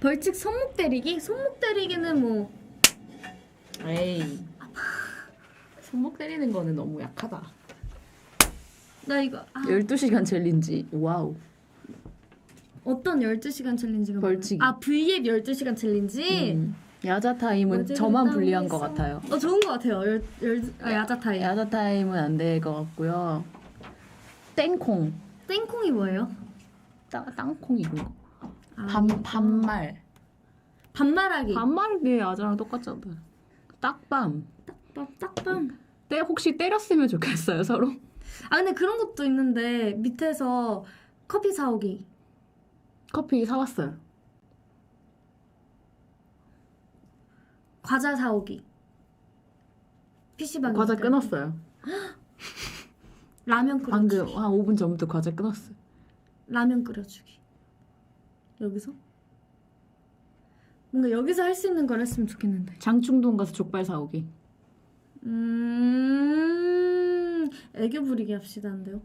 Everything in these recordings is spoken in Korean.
벌칙 손목 때리기? 손목 때리기는 뭐 에이. 손목 때리는 거는 너무 약하다. 나 이거 아, 12시간 챌린지. 와우. 어떤 12시간 챌린지가 벌칙이. 뭐예요? 아 V앱 12시간 챌린지? 음. 야자 타임은 어제는 저만 불리한 것. 같아요. 어 좋은 것 같아요 열, 열, 아, 야자 타임 야자 타임은 안 될 것 같고요. 땡콩. 땡콩이 뭐예요? 땅, 땅콩 이런 거. 아, 반, 반말. 반말하기 반말이 야자랑 똑같잖아. 딱밤. 딱밤 딱밤 때 혹시 때렸으면 좋겠어요 서로. 아 근데 그런 것도 있는데 밑에서 커피 사오기 커피 사왔어요. 과자 사오기 PC방 과자 끊었어요. 라면 끓여주기 방금 한 5분 전부터 과자 끊었어요. 라면 끓여주기 여기서? 뭔가 여기서 할 수 있는 걸 했으면 좋겠는데 장충동 가서 족발 사오기. 음 애교 부리기 합시다 안돼요?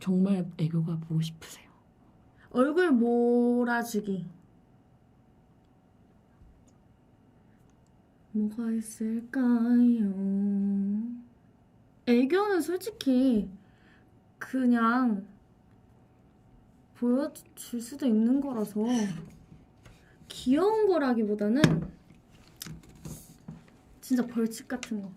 정말 애교가 보고 싶으세요. 얼굴 몰아주기 뭐가 있을까요? 애교는 솔직히 그냥 보여줄 수도 있는 거라서 귀여운 거라기보다는 진짜 벌칙 같은 거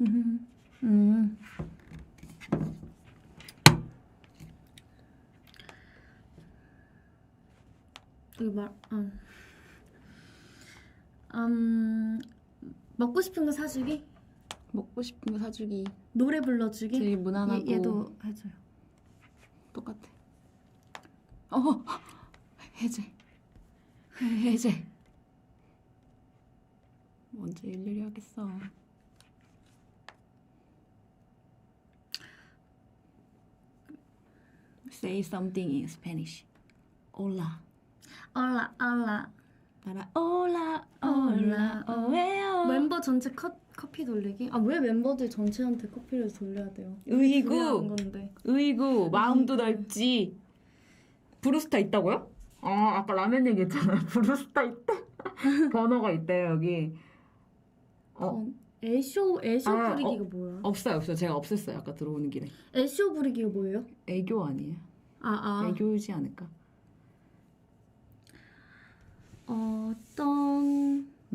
음. 음. 이거 말, 아. 음, 먹고 싶은 거 사주기? 먹고 싶은 거 사주기. 노래 불러주기? 제일 무난하고 얘, 얘도 해줘요. 똑같아. 어 해제. 해제. 언제 일일이 하겠어. Say something in Spanish. Hola. 얼라, 얼라. para hola, hola, oeo. 멤버 전체 컷, 커피 돌리기? 아, 왜 멤버들 전체한테 커피를 돌려야 돼요? 의구. 건데. 의구 마음도 넓지 브루스타 있다고요? 아 아까 라면 얘기했잖아요 브루스타 있대 번호가 있대요 여기 어 어, 애쇼, 애쇼 아, 부리기가 뭐야? 없어요 없어요 제가 없앴어요 아까 들어오는 길에 애쇼 부리기가 뭐예요? 애교 아니에요 아, 아. 애교이지 않을까 어떤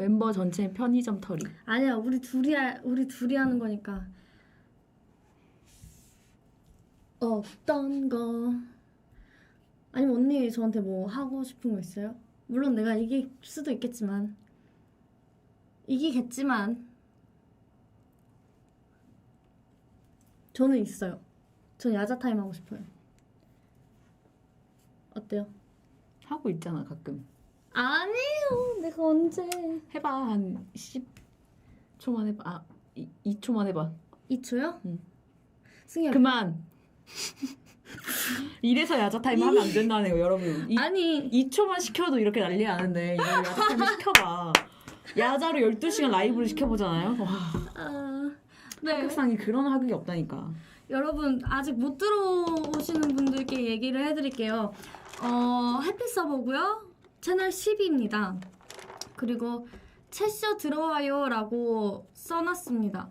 멤버 전체 편의점 털이 아니야 우리 둘이 하, 우리 둘이 하는 거니까 어떤 거 아니면 언니 저한테 뭐 하고 싶은 거 있어요? 물론 내가 이길 수도 있겠지만 이기겠지만 저는 있어요. 저는 야자 타임 하고 싶어요. 어때요? 하고 있잖아 가끔 아니에요. 내가 언제? 해봐 한 10초만 해봐 아 2, 2초만 해봐 2초요? 응. 승희야 그만 이래서 야자 타임 하면 안 된다네요 여러분 이, 아니 2초만 시켜도 이렇게 난리 나는데 이걸 야자 타임 시켜봐 야자로 12시간 라이브를 시켜보잖아요 와 아, 네. 합격상이 그런 하극이 없다니까 여러분 아직 못 들어오시는 분들께 얘기를 해드릴게요. 어, 해피 서버고요. 채널 10입니다. 그리고 채쇼 들어와요 라고 써놨습니다.